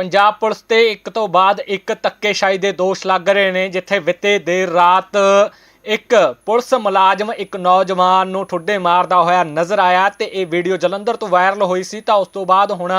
Punjab police ਤੇ ਇੱਕ ਤੋਂ ਬਾਅਦ ਇੱਕ ਧੱਕੇਸ਼ਾਹੀ ਦੇ ਦੋਸ਼ ਲੱਗ ਰਹੇ ਨੇ, ਜਿੱਥੇ ਵਿੱਤੇ ਦੇਰ ਰਾਤ ਇੱਕ ਪੁਲਿਸ ਮੁਲਾਜ਼ਮ ਇੱਕ ਨੌਜਵਾਨ ਨੂੰ ਠੁੱਡੇ ਮਾਰਦਾ ਹੋਇਆ ਨਜ਼ਰ ਆਇਆ ਤੇ ਇਹ ਵੀਡੀਓ ਜਲੰਧਰ ਤੋਂ ਵਾਇਰਲ ਹੋਈ ਸੀ। ਤਾਂ ਉਸ ਤੋਂ ਬਾਅਦ ਹੁਣ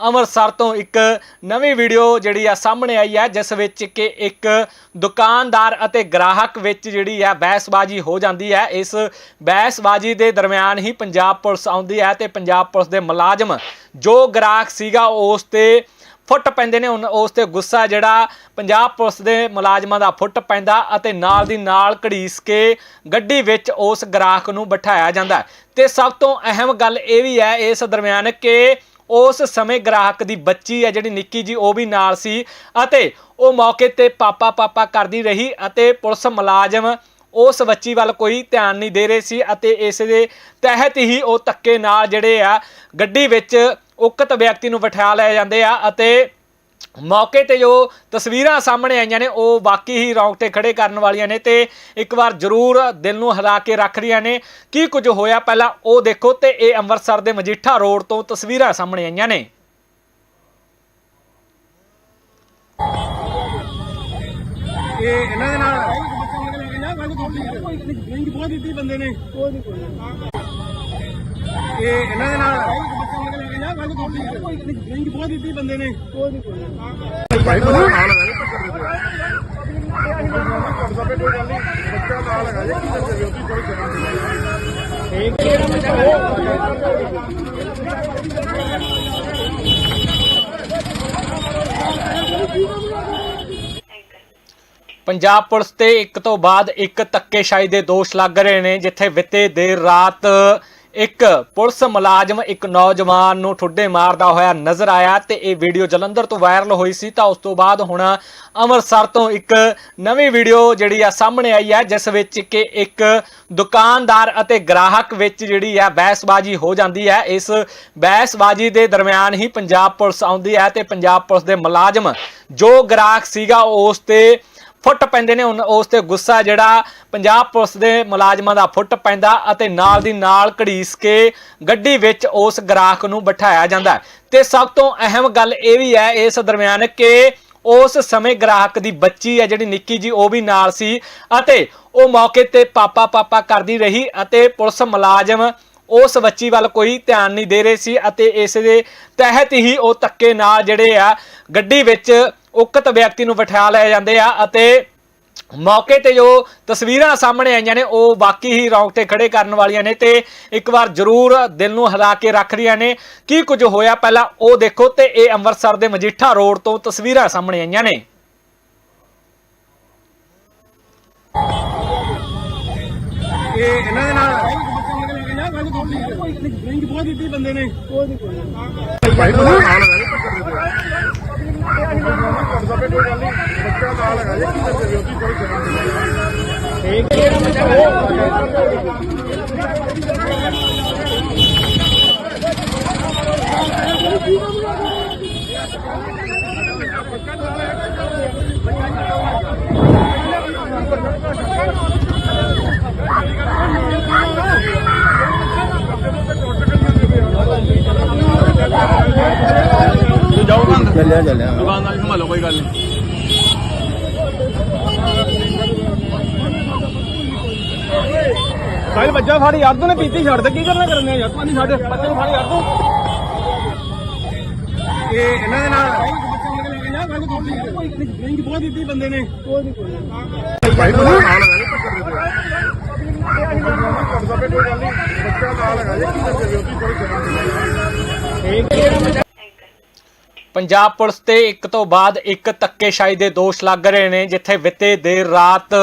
ਅੰਮ੍ਰਿਤਸਰ ਤੋਂ ਇੱਕ ਨਵੀਂ ਵੀਡੀਓ ਜਿਹੜੀ ਆ ਸਾਹਮਣੇ ਆਈ ਹੈ, ਜਿਸ ਵਿੱਚ ਕਿ ਇੱਕ ਦੁਕਾਨਦਾਰ ਅਤੇ ਗ੍ਰਾਹਕ ਵਿੱਚ ਜਿਹੜੀ ਆ ਬਹਿਸਬਾਜ਼ੀ ਹੋ ਜਾਂਦੀ ਹੈ। ਇਸ ਬਹਿਸਬਾਜ਼ੀ ਦੇ ਦਰਮਿਆਨ ਹੀ ਪੰਜਾਬ ਪੁਲਿਸ ਆਉਂਦੀ ਹੈ ਤੇ ਪੰਜਾਬ ਪੁਲਿਸ ਦੇ ਮੁਲਾਜ਼ਮ ਜੋ ਗ੍ਰਾਹਕ ਸੀਗਾ, ਉਸ ਤੇ ਫੁੱਟ ਪੈਂਦੇ ਨੇ ਉਨ- ਉਸ ਤੇ ਗੁੱਸਾ ਜਿਹੜਾ ਪੰਜਾਬ ਪੁਲਿਸ ਦੇ ਮੁਲਾਜ਼ਮਾਂ ਦਾ ਫੁੱਟ ਪੈਂਦਾ ਅਤੇ ਨਾਲ ਦੀ ਨਾਲ ਘੜੀਸ ਕੇ ਗੱਡੀ ਵਿੱਚ ਉਸ ਗ੍ਰਾਹਕ ਨੂੰ ਬਿਠਾਇਆ ਜਾਂਦਾ ਹੈ। ਤੇ ਸਭ ਤੋਂ ਅਹਿਮ ਗੱਲ ਇਹ ਵੀ ਹੈ, ਇਸ ਦਰਮਿਆਨ ਕਿ ਉਸ ਸਮੇਂ ਗ੍ਰਾਹਕ ਦੀ ਬੱਚੀ ਹੈ ਜਿਹੜੀ ਨਿੱਕੀ ਜੀ, ਉਹ ਵੀ ਨਾਲ ਸੀ ਅਤੇ ਉਹ ਮੌਕੇ ਤੇ ਪਾਪਾ ਪਾਪਾ ਕਰਦੀ ਰਹੀ ਅਤੇ ਪੁਲਿਸ ਮੁਲਾਜ਼ਮ ਉਸ ਬੱਚੀ ਵੱਲ ਕੋਈ ਧਿਆਨ ਨਹੀਂ ਦੇ ਰਹੇ ਸੀ ਅਤੇ ਇਸ ਦੇ ਤਹਿਤ ਹੀ ਉਹ ਧੱਕੇ ਨਾਲ ਜਿਹੜੇ ਆ ਗੱਡੀ ਵਿੱਚ ਉਕਤ ਵਿਅਕਤੀ ਨੂੰ ਬਿਠਾ ਲਏ ਜਾਂਦੇ ਆ ਅਤੇ ਮੌਕੇ ਤੇ ਜੋ ਤਸਵੀਰਾਂ ਸਾਹਮਣੇ ਆਈਆਂ ਨੇ ਉਹ ਵਾਕਈ ਹੀ ਰੌਂਗਟੇ ਖੜੇ ਕਰਨ ਵਾਲੀਆਂ ਨੇ ਤੇ ਇੱਕ ਵਾਰ ਜ਼ਰੂਰ ਦਿਲ ਨੂੰ ਹਿਲਾ ਕੇ ਰੱਖ ਰਹੀਆਂ ਨੇ ਕੀ ਕੁਝ ਹੋਇਆ ਪਹਿਲਾਂ ਉਹ ਦੇਖੋ ਤੇ ਇਹ ਅੰਮ੍ਰਿਤਸਰ ਦੇ ਮਜੀਠਾ ਰੋਡ ਤੋਂ ਤਸਵੀਰਾਂ ਸਾਹਮਣੇ ਆਈਆਂ ਨੇ ਇਹ ਇਹਨਾਂ ਦੇ ਨਾਲ ਬਹੁਤ ਦਿੱਤੀ ਬੰਦੇ ਨੇ ਇਹ ਇਹਨਾਂ ਦੇ ਨਾਲ ਡਰਿੰਕ ਬਹੁਤ ਦਿੱਤੀ ਬੰਦੇ ਨੇ ਭਾਈ ਬੰਦਾ ਨਾਲ ਹੈਗਾ ਜੀ ਪੱਕੜ ਦੇ ਕੋਈ ਗੱਲ ਨਹੀਂ। ਬੱਚਾ ਨਾਲ ਹੈਗਾ ਜੀ ਕੀ ਕਰਦੇ ਹੋ ਤੁਸੀਂ ਕੋਈ ਸ਼ਰਮ ਨਹੀਂ ਪੰਜਾਬ ਪੁਲਿਸ ਤੇ ਇੱਕ ਤੋਂ ਬਾਅਦ ਇੱਕ ਧੱਕੇਸ਼ਾਹੀ ਦੇ ਦੋਸ਼ ਲੱਗ ਰਹੇ ਨੇ ਜਿੱਥੇ ਬਿੱਤੇ ਦੇਰ ਰਾਤ ਇੱਕ ਪੁਲਿਸ ਮੁਲਾਜ਼ਮ ਇੱਕ ਨੌਜਵਾਨ ਨੂੰ ਠੁੱਡੇ ਮਾਰਦਾ ਹੋਇਆ ਨਜ਼ਰ ਆਇਆ ਤੇ ਇਹ ਵੀਡੀਓ ਜਲੰਧਰ ਤੋਂ ਵਾਇਰਲ ਹੋਈ ਸੀ ਤਾਂ ਉਸ ਤੋਂ ਬਾਅਦ ਹੁਣ ਅੰਮ੍ਰਿਤਸਰ ਤੋਂ ਇੱਕ ਨਵੀਂ ਵੀਡੀਓ ਜਿਹੜੀ ਆ ਸਾਹਮਣੇ ਆਈ ਹੈ, ਜਿਸ ਵਿੱਚ ਕਿ ਇੱਕ ਦੁਕਾਨਦਾਰ ਅਤੇ ਗ੍ਰਾਹਕ ਵਿੱਚ ਜਿਹੜੀ ਆ ਬਹਿਸਬਾਜ਼ੀ ਹੋ ਜਾਂਦੀ ਹੈ। ਇਸ ਬਹਿਸਬਾਜ਼ੀ ਦੇ ਦਰਮਿਆਨ ਹੀ ਪੰਜਾਬ ਪੁਲਿਸ ਆਉਂਦੀ ਹੈ ਤੇ ਪੰਜਾਬ ਪੁਲਿਸ ਦੇ ਮੁਲਾਜ਼ਮ ਜੋ ਗ੍ਰਾਹਕ ਸੀਗਾ ਉਸ ਤੇ ਫੁੱਟ ਪੈਂਦੇ ਨੇ ਉਨ- ਉਸ ਤੇ ਗੁੱਸਾ ਜਿਹੜਾ ਪੰਜਾਬ ਪੁਲਿਸ ਦੇ ਮੁਲਾਜ਼ਮਾਂ ਦਾ ਫੁੱਟ ਪੈਂਦਾ ਅਤੇ ਨਾਲ ਦੀ ਨਾਲ ਘੜੀਸ ਕੇ ਗੱਡੀ ਵਿੱਚ ਉਸ ਗ੍ਰਾਹਕ ਨੂੰ ਬਿਠਾਇਆ ਜਾਂਦਾ ਹੈ। ਤੇ ਸਭ ਤੋਂ ਅਹਿਮ ਗੱਲ ਇਹ ਵੀ ਹੈ ਇਸ ਦਰਮਿਆਨ ਕਿ ਉਸ ਸਮੇਂ ਗ੍ਰਾਹਕ ਦੀ ਬੱਚੀ ਹੈ ਜਿਹੜੀ ਨਿੱਕੀ ਜੀ, ਉਹ ਵੀ ਨਾਲ ਸੀ ਅਤੇ ਉਹ ਮੌਕੇ ਤੇ ਪਾਪਾ ਪਾਪਾ ਕਰਦੀ ਰਹੀ ਅਤੇ ਪੁਲਿਸ ਮੁਲਾਜ਼ਮ ਉਸ ਬੱਚੀ ਵੱਲ ਕੋਈ ਧਿਆਨ ਨਹੀਂ ਦੇ ਰਹੇ ਸੀ ਅਤੇ ਇਸ ਦੇ ਤਹਿਤ ਹੀ ਉਹ ਧੱਕੇ ਨਾਲ ਜਿਹੜੇ ਆ ਗੱਡੀ ਵਿੱਚ ਉਕਤ ਵਿਅਕਤੀ ਨੂੰ ਬਿਠਾ ਲਏ ਜਾਂਦੇ ਆ ਅਤੇ ਮੌਕੇ ਤੇ ਜੋ ਤਸਵੀਰਾਂ ਸਾਹਮਣੇ ਆਈਆਂ ਨੇ ਉਹ ਵਾਕਈ ਹੀ ਰੌਂਗਟੇ ਖੜੇ ਕਰਨ ਵਾਲੀਆਂ ਨੇ ਤੇ ਇੱਕ ਵਾਰ ਜ਼ਰੂਰ ਦਿਲ ਨੂੰ ਹਿਲਾ ਕੇ ਰੱਖ ਰਹੀਆਂ ਨੇ। ਕੀ ਕੁਝ ਹੋਇਆ? ਪਹਿਲਾਂ ਉਹ ਦੇਖੋ ਤੇ ਇਹ ਅੰਮ੍ਰਿਤਸਰ ਦੇ ਮਜੀਠਾ ਰੋਡ ਤੋਂ ਤਸਵੀਰਾਂ ਸਾਹਮਣੇ ਆਈਆਂ ਨੇ। ਇਹ ਇਹਨਾਂ ਦੇ ਨਾਲ ਬਹੁਤ ਦਿੱਤੀ ਬੰਦੇ ਨੇ। ਕੋਈ ਨਹੀਂ ਬੱਚਾ ਨਾਲ ਹੈਗਾ ਜੀ ਕੀ ਕਰਦੇ ਹੋ ਤੁਸੀਂ ਕੋਈ ਨਹੀਂ ਜਾਓ ਬੰਦ ਚੱਲਿਆ ਚੱਲਿਆ ਦੁਕਾਨਦਾਰ ਸੰਭਾਲੋ ਕੋਈ ਗੱਲ ਨਹੀਂ। ਕੱਲ ਬੱਚਾ ਫੜ ਯਾਰ ਤੂੰ ਨੇ ਪੀਤੀ ਛੱਡ ਦੇ। ਕੀ ਕਰਨਾ ਕਰਨੇ ਯਾਰ? ਤੂੰ ਨਹੀਂ ਛੱਡ ਬੱਚੇ ਨੂੰ ਫੜ ਯਾਰ ਤੂੰ ਇਹ ਇਹਨਾਂ ਦੇ ਨਾਲ ਬਹੁਤ ਦਿੱਤੀ ਬੰਦੇ ਨੇ ਭਾਈ ਨਾਲ ਪੱਕੜ ਦੇ ਕੋਈ ਗੱਲ ਨਹੀਂ ਬੱਚਾ ਨਾਲ ਹੈਗਾ ਜੀ ਕੀ ਹੋ ਤੁਸੀਂ ਕੋਈ ਸ਼ਰਮ ਨਹੀਂ ਪੰਜਾਬ ਪੁਲਿਸ ਤੇ ਇੱਕ ਤੋਂ ਬਾਅਦ ਇੱਕ ਧੱਕੇਸ਼ਾਹੀ ਦੇ ਦੋਸ਼ ਲੱਗ ਰਹੇ ਨੇ, ਜਿੱਥੇ ਬਿੱਤੇ ਦੇਰ ਰਾਤ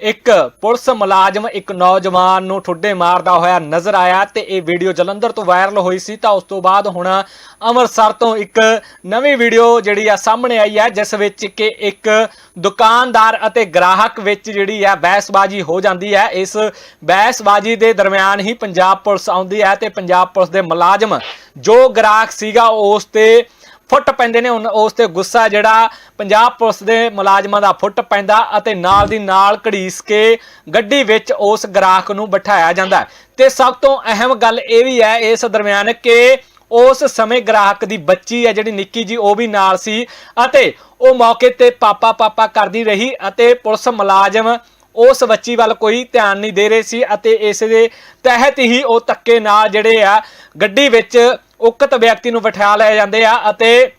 ਇੱਕ ਪੁਲਿਸ ਮੁਲਾਜ਼ਮ ਇੱਕ ਨੌਜਵਾਨ ਨੂੰ ਠੁੱਡੇ ਮਾਰਦਾ ਹੋਇਆ ਨਜ਼ਰ ਆਇਆ ਤੇ ਇਹ ਵੀਡੀਓ ਜਲੰਧਰ ਤੋਂ ਵਾਇਰਲ ਹੋਈ ਸੀ। ਤਾਂ ਉਸ ਤੋਂ ਬਾਅਦ ਹੁਣ ਅੰਮ੍ਰਿਤਸਰ ਤੋਂ ਇੱਕ ਨਵੀਂ ਵੀਡੀਓ ਜਿਹੜੀ ਆ ਸਾਹਮਣੇ ਆਈ ਹੈ ਜਿਸ ਵਿੱਚ ਕਿ ਇੱਕ ਦੁਕਾਨਦਾਰ ਅਤੇ ਗ੍ਰਾਹਕ ਵਿੱਚ ਜਿਹੜੀ ਆ ਬਹਿਸਬਾਜ਼ੀ ਹੋ ਜਾਂਦੀ ਹੈ ਇਸ ਬਹਿਸਬਾਜ਼ੀ ਦੇ ਦਰਮਿਆਨ ਹੀ ਪੰਜਾਬ ਪੁਲਿਸ ਆਉਂਦੀ ਹੈ ਤੇ ਪੰਜਾਬ ਪੁਲਿਸ ਦੇ ਮੁਲਾਜ਼ਮ ਜੋ ਗ੍ਰਾਹਕ ਸੀਗਾ ਉਸ ਤੇ ਫੁੱਟ ਪੈਂਦੇ ਨੇ ਉਨ- ਉਸ ਤੇ ਗੁੱਸਾ ਜਿਹੜਾ ਪੰਜਾਬ ਪੁਲਿਸ ਦੇ ਮੁਲਾਜ਼ਮਾਂ ਦਾ ਫੁੱਟ ਪੈਂਦਾ ਅਤੇ ਨਾਲ ਦੀ ਨਾਲ ਘੜੀਸ ਕੇ ਗੱਡੀ ਵਿੱਚ ਉਸ ਗ੍ਰਾਹਕ ਨੂੰ ਬਿਠਾਇਆ ਜਾਂਦਾ ਹੈ। ਤੇ ਸਭ ਤੋਂ ਅਹਿਮ ਗੱਲ ਇਹ ਵੀ ਹੈ ਇਸ ਦਰਮਿਆਨ ਕਿ ਉਸ ਸਮੇਂ ਗ੍ਰਾਹਕ ਦੀ ਬੱਚੀ ਹੈ ਜਿਹੜੀ ਨਿੱਕੀ ਜੀ, ਉਹ ਵੀ ਨਾਲ ਸੀ ਅਤੇ ਉਹ ਮੌਕੇ ਤੇ ਪਾਪਾ ਪਾਪਾ ਕਰਦੀ ਰਹੀ ਅਤੇ ਪੁਲਿਸ ਮੁਲਾਜ਼ਮ ਉਸ ਬੱਚੀ ਵੱਲ ਕੋਈ ਧਿਆਨ ਨਹੀਂ ਦੇ ਰਹੇ ਸੀ ਅਤੇ ਇਸ ਦੇ ਤਹਿਤ ਹੀ ਉਹ ਧੱਕੇ ਨਾਲ ਜਿਹੜੇ ਆ ਗੱਡੀ ਵਿੱਚ ਉਕਤ ਵਿਅਕਤੀ ਨੂੰ ਬਿਠਾ ਲਏ ਜਾਂਦੇ ਆ ਅਤੇ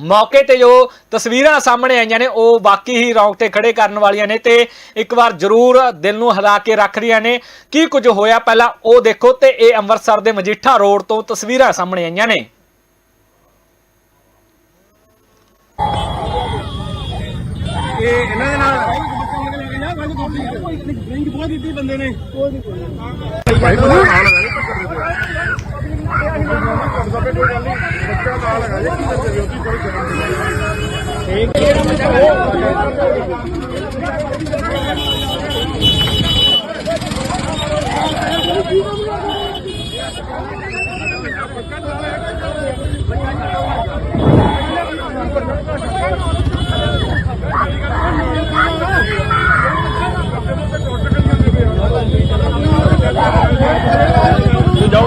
ਮੌਕੇ ਤੇ ਜੋ ਤਸਵੀਰਾਂ ਸਾਹਮਣੇ ਆਈਆਂ ਨੇ ਉਹ ਬਾਕੀ ਹੀ ਰੌਂਗਟੇ ਖੜੇ ਕਰਨ ਵਾਲੀਆਂ ਨੇ ਤੇ ਇੱਕ ਵਾਰ ਜ਼ਰੂਰ ਦਿਲ ਨੂੰ ਹਿਲਾ ਕੇ ਰੱਖ ਰਹੀਆਂ ਨੇ ਕੀ ਕੁਝ ਹੋਇਆ ਪਹਿਲਾਂ ਉਹ ਦੇਖੋ ਤੇ ਇਹ ਅੰਮ੍ਰਿਤਸਰ ਦੇ ਮਜੀਠਾ ਰੋਡ ਤੋਂ ਤਸਵੀਰਾਂ ਸਾਹਮਣੇ ਆਈਆਂ ਨੇ ਇਹ ਇਹਨਾਂ ਦੇ ਨਾਲ ਬੰਦੇ ਨੇ ਭਾਈ ਬੰਦਾ ਨਾਲ ਹੈਗਾ ਜੀ ਕਰਦਾ ਪਏ ਕੋਈ ਗੱਲ ਨਹੀਂ ਬੱਚਾ ਨਾਲ ਹੈਗਾ ਜੀ ਕੀ ਕਰਦੇ ਹੋ ਤੁਸੀਂ ਕੋਈ ਸ਼ਰਮ ਨਹੀਂ ਤੂੰ ਜਾਓ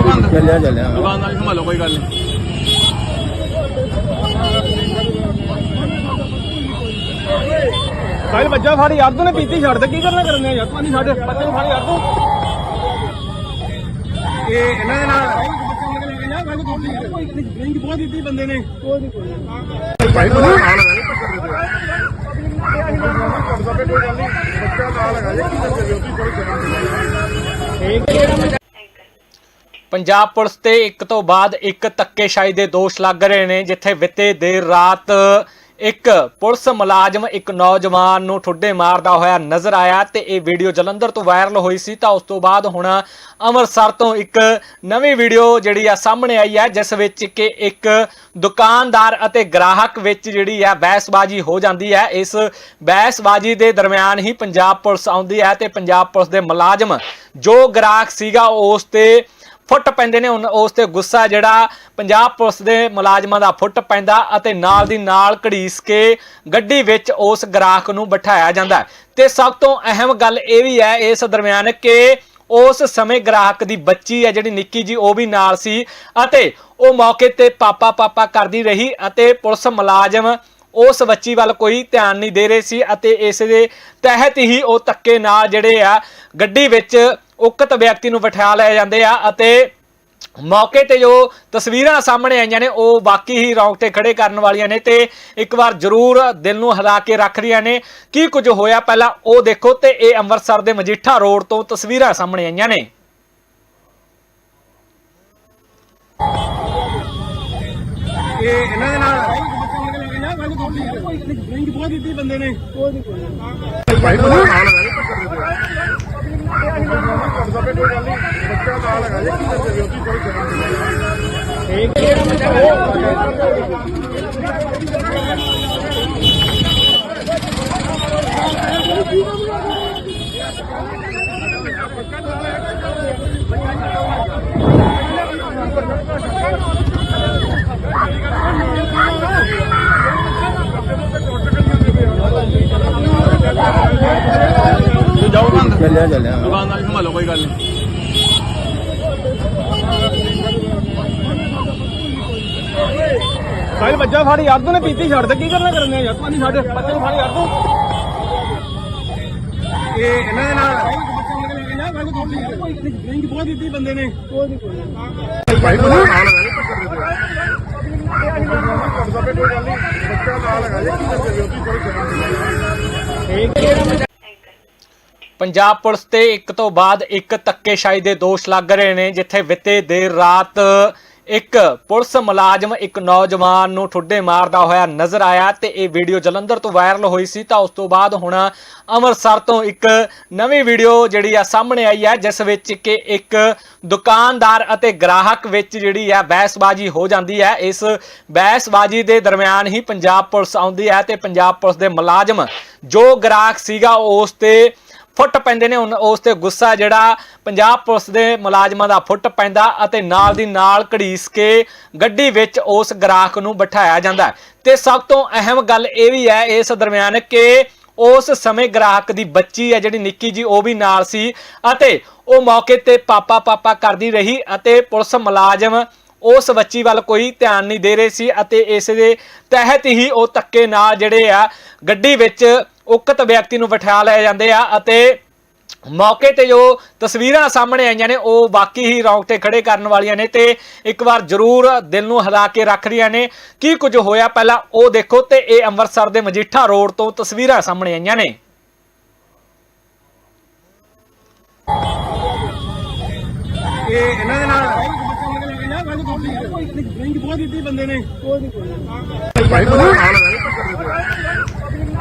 ਬੰਦ ਚੱਲਿਆ ਚੱਲਿਆ ਦੁਕਾਨਦਾਰ ਨੂੰ ਸੰਭਾਲੋ ਕੋਈ ਗੱਲ ਨਹੀਂ ਕੱਲ ਬੱਜਾ ਫਾੜੀ ਯਾਰ ਤੂੰ ਨੇ ਪੀਤੀ ਛੱਡ ਦੇ ਕੀ ਕਰਨਾ ਕਰਨੇ ਯਾਰ? ਨਹੀਂ ਸਾਡੇ ਬੱਚੇ ਨੂੰ ਫਾੜੀ ਯਾਰ ਤੂੰ ਇਹ ਇਹਨਾਂ ਦੇ ਨਾਲ ਡਰਿੰਕ ਬਹੁਤ ਦਿੱਤੀ ਬੰਦੇ ਨੇ। ਭਾਈ ਬੰਦਾ ਨਾਲ ਕੋਈ ਬੱਚਾ ਨਾਲ ਹੈਗਾ ਜੀ ਕੀ ਹੋ ਤੁਸੀਂ ਕੋਈ ਨਹੀਂ ਪੰਜਾਬ ਪੁਲਿਸ ਤੇ ਇੱਕ ਤੋਂ ਬਾਅਦ ਇੱਕ ਧੱਕੇਸ਼ਾਹੀ ਦੇ ਦੋਸ਼ ਲੱਗ ਰਹੇ ਨੇ, ਜਿੱਥੇ ਬਿੱਤੇ ਦੇਰ ਰਾਤ ਇੱਕ ਪੁਲਿਸ ਮੁਲਾਜ਼ਮ ਇੱਕ ਨੌਜਵਾਨ ਨੂੰ ਠੁੱਡੇ ਮਾਰਦਾ ਹੋਇਆ ਨਜ਼ਰ ਆਇਆ ਤੇ ਇਹ ਵੀਡੀਓ ਜਲੰਧਰ ਤੋਂ ਵਾਇਰਲ ਹੋਈ ਸੀ। ਤਾਂ ਉਸ ਤੋਂ ਬਾਅਦ ਹੁਣ ਅੰਮ੍ਰਿਤਸਰ ਤੋਂ ਇੱਕ ਨਵੀਂ ਵੀਡੀਓ ਜਿਹੜੀ ਆ ਸਾਹਮਣੇ ਆਈ ਹੈ, ਜਿਸ ਵਿੱਚ ਕਿ ਇੱਕ ਦੁਕਾਨਦਾਰ ਅਤੇ ਗ੍ਰਾਹਕ ਵਿੱਚ ਜਿਹੜੀ ਆ ਬਹਿਸਬਾਜ਼ੀ ਹੋ ਜਾਂਦੀ ਹੈ। ਇਸ ਬਹਿਸਬਾਜ਼ੀ ਦੇ ਦਰਮਿਆਨ ਹੀ ਪੰਜਾਬ ਪੁਲਿਸ ਆਉਂਦੀ ਹੈ ਤੇ ਪੰਜਾਬ ਪੁਲਿਸ ਦੇ ਮੁਲਾਜ਼ਮ ਜੋ ਗ੍ਰਾਹਕ ਸੀਗਾ, ਉਸ ਤੇ ਫੁੱਟ ਪੈਂਦੇ ਨੇ ਉਨ- ਉਸ ਤੇ ਗੁੱਸਾ ਜਿਹੜਾ ਪੰਜਾਬ ਪੁਲਿਸ ਦੇ ਮੁਲਾਜ਼ਮਾਂ ਦਾ ਫੁੱਟ ਪੈਂਦਾ ਅਤੇ ਨਾਲ ਦੀ ਨਾਲ ਘੜੀਸ ਕੇ ਗੱਡੀ ਵਿੱਚ ਉਸ ਗ੍ਰਾਹਕ ਨੂੰ ਬਿਠਾਇਆ ਜਾਂਦਾ ਹੈ। ਤੇ ਸਭ ਤੋਂ ਅਹਿਮ ਗੱਲ ਇਹ ਵੀ ਹੈ, ਇਸ ਦਰਮਿਆਨ ਕਿ ਉਸ ਸਮੇਂ ਗ੍ਰਾਹਕ ਦੀ ਬੱਚੀ ਹੈ ਜਿਹੜੀ ਨਿੱਕੀ ਜੀ, ਉਹ ਵੀ ਨਾਲ ਸੀ ਅਤੇ ਉਹ ਮੌਕੇ ਤੇ ਪਾਪਾ ਪਾਪਾ ਕਰਦੀ ਰਹੀ ਅਤੇ ਪੁਲਿਸ ਮੁਲਾਜ਼ਮ ਉਸ ਬੱਚੀ ਵੱਲ ਕੋਈ ਧਿਆਨ ਨਹੀਂ ਦੇ ਰਹੇ ਸੀ ਅਤੇ ਇਸ ਦੇ ਤਹਿਤ ਹੀ ਉਹ ਧੱਕੇ ਨਾਲ ਜਿਹੜੇ ਆ ਗੱਡੀ ਵਿੱਚ ਉਕਤ ਵਿਅਕਤੀ ਨੂੰ ਬਿਠਾ ਲਏ ਜਾਂਦੇ ਆ ਅਤੇ ਮੌਕੇ ਤੇ ਜੋ ਤਸਵੀਰਾਂ ਸਾਹਮਣੇ ਆਈਆਂ ਨੇ, ਉਹ ਬਾਕੀ ਹੀ ਰੌਂਗਟੇ ਖੜੇ ਕਰਨ ਵਾਲੀਆਂ ਨੇ ਤੇ ਇੱਕ ਵਾਰ ਜ਼ਰੂਰ ਦਿਲ ਨੂੰ ਹਿਲਾ ਕੇ ਰੱਖ ਰਹੀਆਂ ਨੇ। ਕੀ ਕੁਝ ਹੋਇਆ ਪਹਿਲਾਂ? ਉਹ ਦੇਖੋ ਤੇ ਇਹ ਅੰਮ੍ਰਿਤਸਰ ਦੇ ਮਜੀਠਾ ਰੋਡ ਤੋਂ ਤਸਵੀਰਾਂ ਸਾਹਮਣੇ ਆਈਆਂ ਨੇ। ਇਹ ਇਹਨਾਂ ਦੇ ਨਾਲ ਬਹੁਤ ਦਿੱਤੀ ਬੰਦੇ ਨੇ ਭਾਈ ਬੰਦਾ ਨਾਲ ਹੈਗਾ ਜੀ ਕਰਦਾ ਪਏ ਕੋਈ ਗੱਲ ਨਹੀਂ ਬੱਚਾ ਨਾਲ ਹੈਗਾ ਜੀ ਕੀ ਕਰਦੇ ਹੋ ਤੁਸੀਂ ਕੋਈ ਸ਼ਰਮ ਨਹੀਂ ਤੂੰ ਜਾਓ ਬੰਦ ਚੱਲਿਆ ਚੱਲਿਆ। ਦੁਕਾਨਦਾਰ ਸੰਭਾਲੋ ਕੋਈ ਗੱਲ ਨਹੀਂ। ਕੱਲ ਬੱਜਾ ਫਾੜੀ ਯਾਰ ਤੂੰ ਨੇ ਪੀਤੀ ਛੱਡ ਦੇ ਕੀ ਕਰਨਾ ਕਰਨੇ ਯਾਰ? ਤੂੰ ਨਹੀਂ ਸਾਡੇ ਬੱਚੇ ਨੂੰ ਫਾੜੀ ਯਾਰ ਤੂੰ ਇਹ ਇਹਨਾਂ ਦੇ ਨਾਲ ਬਹੁਤ ਦਿੱਤੀ ਬੰਦੇ ਨੇ। ਭਾਈ ਕੋਈ ਹੈਗਾ ਪੰਜਾਬ ਪੁਲਿਸ ਤੇ ਇੱਕ ਤੋਂ ਬਾਅਦ ਇੱਕ ਧੱਕੇਸ਼ਾਹੀ ਦੇ ਦੋਸ਼ ਲੱਗ ਰਹੇ ਨੇ ਜਿੱਥੇ ਬਿੱਤੇ ਦੇਰ ਰਾਤ ਇੱਕ ਪੁਲਿਸ ਮੁਲਾਜ਼ਮ, ਇੱਕ ਨੌਜਵਾਨ ਨੂੰ ਠੁੱਡੇ ਮਾਰਦਾ ਹੋਇਆ ਨਜ਼ਰ ਆਇਆ ਤੇ ਇਹ ਵੀਡੀਓ ਜਲੰਧਰ ਤੋਂ ਵਾਇਰਲ ਹੋਈ ਸੀ। ਤਾਂ ਉਸ ਤੋਂ ਬਾਅਦ ਹੁਣ ਅੰਮ੍ਰਿਤਸਰ ਤੋਂ ਇੱਕ ਨਵੀਂ ਵੀਡੀਓ ਜਿਹੜੀ ਆ ਸਾਹਮਣੇ ਆਈ ਹੈ, ਜਿਸ ਵਿੱਚ ਕਿ ਇੱਕ ਦੁਕਾਨਦਾਰ ਅਤੇ ਗ੍ਰਾਹਕ ਵਿੱਚ ਜਿਹੜੀ ਆ ਬਹਿਸਬਾਜ਼ੀ ਹੋ ਜਾਂਦੀ ਹੈ। ਇਸ ਬਹਿਸਬਾਜ਼ੀ ਦੇ ਦਰਮਿਆਨ ਹੀ ਪੰਜਾਬ ਪੁਲਿਸ ਆਉਂਦੀ ਹੈ ਤੇ ਪੰਜਾਬ ਪੁਲਿਸ ਦੇ ਮੁਲਾਜ਼ਮ ਜੋ ਗ੍ਰਾਹਕ ਸੀਗਾ, ਉਸ ਤੇ ਫੁੱਟ ਪੈਂਦੇ ਨੇ ਉਨ- ਉਸ ਤੇ ਗੁੱਸਾ ਜਿਹੜਾ ਪੰਜਾਬ ਪੁਲਿਸ ਦੇ ਮੁਲਾਜ਼ਮਾਂ ਦਾ ਫੁੱਟ ਪੈਂਦਾ ਅਤੇ ਨਾਲ ਦੀ ਨਾਲ ਘੜੀਸ ਕੇ ਗੱਡੀ ਵਿੱਚ ਉਸ ਗ੍ਰਾਹਕ ਨੂੰ ਬਿਠਾਇਆ ਜਾਂਦਾ ਹੈ। ਤੇ ਸਭ ਤੋਂ ਅਹਿਮ ਗੱਲ ਇਹ ਵੀ ਹੈ, ਇਸ ਦਰਮਿਆਨ ਕਿ ਉਸ ਸਮੇਂ ਗ੍ਰਾਹਕ ਦੀ ਬੱਚੀ ਹੈ, ਜਿਹੜੀ ਨਿੱਕੀ ਜੀ, ਉਹ ਵੀ ਨਾਲ ਸੀ ਅਤੇ ਉਹ ਮੌਕੇ ਤੇ ਪਾਪਾ ਪਾਪਾ ਕਰਦੀ ਰਹੀ ਅਤੇ ਪੁਲਿਸ ਮੁਲਾਜ਼ਮ ਉਸ ਬੱਚੀ ਵੱਲ ਕੋਈ ਧਿਆਨ ਨਹੀਂ ਦੇ ਰਹੇ ਸੀ ਅਤੇ ਇਸ ਦੇ ਤਹਿਤ ਹੀ ਉਹ ਧੱਕੇ ਨਾਲ ਜਿਹੜੇ ਆ ਗੱਡੀ ਵਿੱਚ ਉਕਤ ਵਿਅਕਤੀ ਨੂੰ ਬਿਠਾ ਲਏ ਜਾਂਦੇ ਆ ਅਤੇ ਮੌਕੇ ਤੇ ਜੋ ਤਸਵੀਰਾਂ ਸਾਹਮਣੇ ਆਈਆਂ ਨੇ ਉਹ ਬਾਕੀ ਹੀ ਰੌਂਗਟੇ ਖੜੇ ਕਰਨ ਵਾਲੀਆਂ ਨੇ ਤੇ ਇੱਕ ਵਾਰ ਜ਼ਰੂਰ ਦਿਲ ਨੂੰ ਹਿਲਾ ਕੇ ਰੱਖ ਰਹੀਆਂ ਨੇ। ਕੀ ਕੁਝ ਹੋਇਆ ਪਹਿਲਾਂ? ਉਹ ਦੇਖੋ ਤੇ ਇਹ ਅੰਮ੍ਰਿਤਸਰ ਦੇ ਮਜੀਠਾ ਰੋਡ ਤੋਂ ਤਸਵੀਰਾਂ ਸਾਹਮਣੇ ਆਈਆਂ ਨੇ। ਇਹ ਇਹਨਾਂ ਦੇ ਨਾਲ ਬਹੁਤ ਦਿੱਤੀ ਬੰਦੇ ਨੇ। ਕੋਈ ਨਹੀਂ ਕੋਈ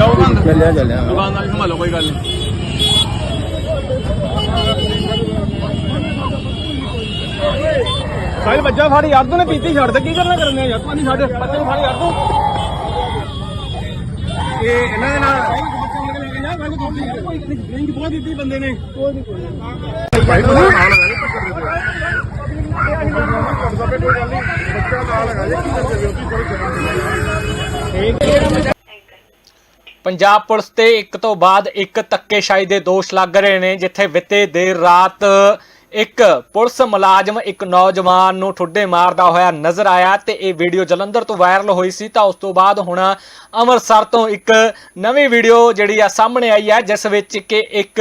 ਜਾਓ ਚੱਲਿਆ ਚੱਲਿਆ। ਨੂੰ ਸੰਭਾਲੋ ਕੋਈ ਗੱਲ ਨਹੀਂ। ਸਾਹਿਲ ਬੱਜਾ ਫੜ ਯਾਰ ਤੂੰ ਨੇ ਪੀਤੀ ਛੱਡ ਦੇ ਕੀ ਕਰਨਾ ਕਰਨੇ ਯਾਰ? ਤੂੰ ਨਹੀਂ ਛੱਡ ਬੱਚੇ ਨੂੰ ਫੜ ਯਾਰ ਤੂੰ। ਇਹ ਇਹਨਾਂ ਦੇ ਨਾਲ ਬਹੁਤ ਦਿੱਤੀ ਬੰਦੇ ਨੇ ਕੋਈ ਗੱਲ ਨਹੀਂ ਬੱਚਾ ਨਾਲ ਹੈਗਾ ਜੀ ਕੀ ਕਰਦੇ ਹੋ ਤੁਸੀਂ ਕੋਈ ਸ਼ਰਮ ਨਹੀਂ ਪੰਜਾਬ ਪੁਲਿਸ ਤੇ ਇੱਕ ਤੋਂ ਬਾਅਦ ਇੱਕ ਧੱਕੇਸ਼ਾਹੀ ਦੇ ਦੋਸ਼ ਲੱਗ ਰਹੇ ਨੇ, ਜਿੱਥੇ ਬਿੱਤੇ ਦੇਰ ਰਾਤ ਇੱਕ ਪੁਲਿਸ ਮੁਲਾਜ਼ਮ ਇੱਕ ਨੌਜਵਾਨ ਨੂੰ ਠੁੱਡੇ ਮਾਰਦਾ ਹੋਇਆ ਨਜ਼ਰ ਆਇਆ ਤੇ ਇਹ ਵੀਡੀਓ ਜਲੰਧਰ ਤੋਂ ਵਾਇਰਲ ਹੋਈ ਸੀ। ਤਾਂ ਉਸ ਤੋਂ ਬਾਅਦ ਹੁਣ ਅੰਮ੍ਰਿਤਸਰ ਤੋਂ ਇੱਕ ਨਵੀਂ ਵੀਡੀਓ ਜਿਹੜੀ ਆ ਸਾਹਮਣੇ ਆਈ ਹੈ, ਜਿਸ ਵਿੱਚ ਕਿ ਇੱਕ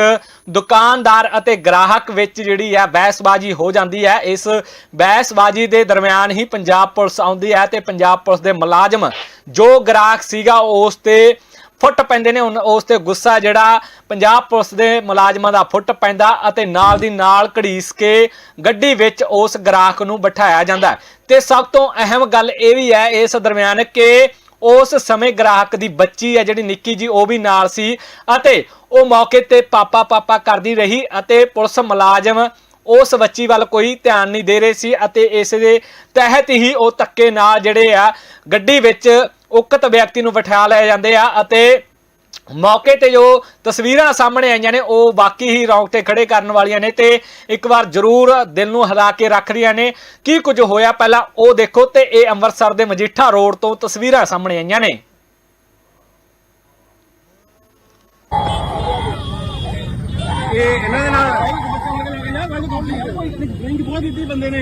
ਦੁਕਾਨਦਾਰ ਅਤੇ ਗ੍ਰਾਹਕ ਵਿੱਚ ਜਿਹੜੀ ਆ ਬਹਿਸਬਾਜ਼ੀ ਹੋ ਜਾਂਦੀ ਹੈ। ਇਸ ਬਹਿਸਬਾਜ਼ੀ ਦੇ ਦਰਮਿਆਨ ਹੀ ਪੰਜਾਬ ਪੁਲਿਸ ਆਉਂਦੀ ਹੈ ਤੇ ਪੰਜਾਬ ਪੁਲਿਸ ਦੇ ਮੁਲਾਜ਼ਮ ਜੋ ਗ੍ਰਾਹਕ ਸੀਗਾ ਉਸ ਤੇ ਫੁੱਟ ਪੈਂਦੇ ਨੇ ਹੁਣ ਉਸ ਤੇ ਗੁੱਸਾ ਜਿਹੜਾ ਪੰਜਾਬ ਪੁਲਿਸ ਦੇ ਮੁਲਾਜ਼ਮਾਂ ਦਾ ਫੁੱਟ ਪੈਂਦਾ ਅਤੇ ਨਾਲ ਦੀ ਨਾਲ ਘੜੀਸ ਕੇ ਗੱਡੀ ਵਿੱਚ ਉਸ ਗ੍ਰਾਹਕ ਨੂੰ ਬਿਠਾਇਆ ਜਾਂਦਾ ਹੈ। ਤੇ ਸਭ ਤੋਂ ਅਹਿਮ ਗੱਲ ਇਹ ਵੀ ਹੈ, ਇਸ ਦਰਮਿਆਨ ਕਿ ਉਸ ਸਮੇਂ ਗ੍ਰਾਹਕ ਦੀ ਬੱਚੀ ਹੈ, ਜਿਹੜੀ ਨਿੱਕੀ ਜੀ, ਉਹ ਵੀ ਨਾਲ ਸੀ ਅਤੇ ਉਹ ਮੌਕੇ ਤੇ ਪਾਪਾ ਪਾਪਾ ਕਰਦੀ ਰਹੀ ਅਤੇ ਪੁਲਿਸ ਮੁਲਾਜ਼ਮ ਉਸ ਬੱਚੀ ਵੱਲ ਕੋਈ ਧਿਆਨ ਨਹੀਂ ਦੇ ਰਹੇ ਸੀ ਅਤੇ ਇਸ ਦੇ ਤਹਿਤ ਹੀ ਉਹ ਧੱਕੇ ਨਾਲ ਜਿਹੜੇ ਆ ਗੱਡੀ ਵਿੱਚ ਉਕਤ ਵਿਅਕਤੀ ਨੂੰ ਬਿਠਾ ਲਏ ਜਾਂਦੇ ਆ ਅਤੇ ਮੌਕੇ ਤੇ ਜੋ ਤਸਵੀਰਾਂ ਸਾਹਮਣੇ ਆਈਆਂ ਨੇ ਉਹ ਬਾਕੀ ਹੀ ਰੌਂਗਟੇ ਖੜੇ ਕਰਨ ਵਾਲੀਆਂ ਨੇ ਤੇ ਇੱਕ ਵਾਰ ਜ਼ਰੂਰ ਦਿਲ ਨੂੰ ਹਿਲਾ ਕੇ ਰੱਖ ਰਹੀਆਂ ਨੇ। ਕੀ ਕੁਝ ਹੋਇਆ? ਪਹਿਲਾਂ ਉਹ ਦੇਖੋ ਤੇ ਇਹ ਅੰਮ੍ਰਿਤਸਰ ਦੇ ਮਜੀਠਾ ਰੋਡ ਤੋਂ ਤਸਵੀਰਾਂ ਸਾਹਮਣੇ ਆਈਆਂ ਨੇ। ਇਹ ਇਹਨਾਂ ਦੇ ਨਾਲ ਬਹੁਤ ਦਿੱਤੀ ਬੰਦੇ ਨੇ।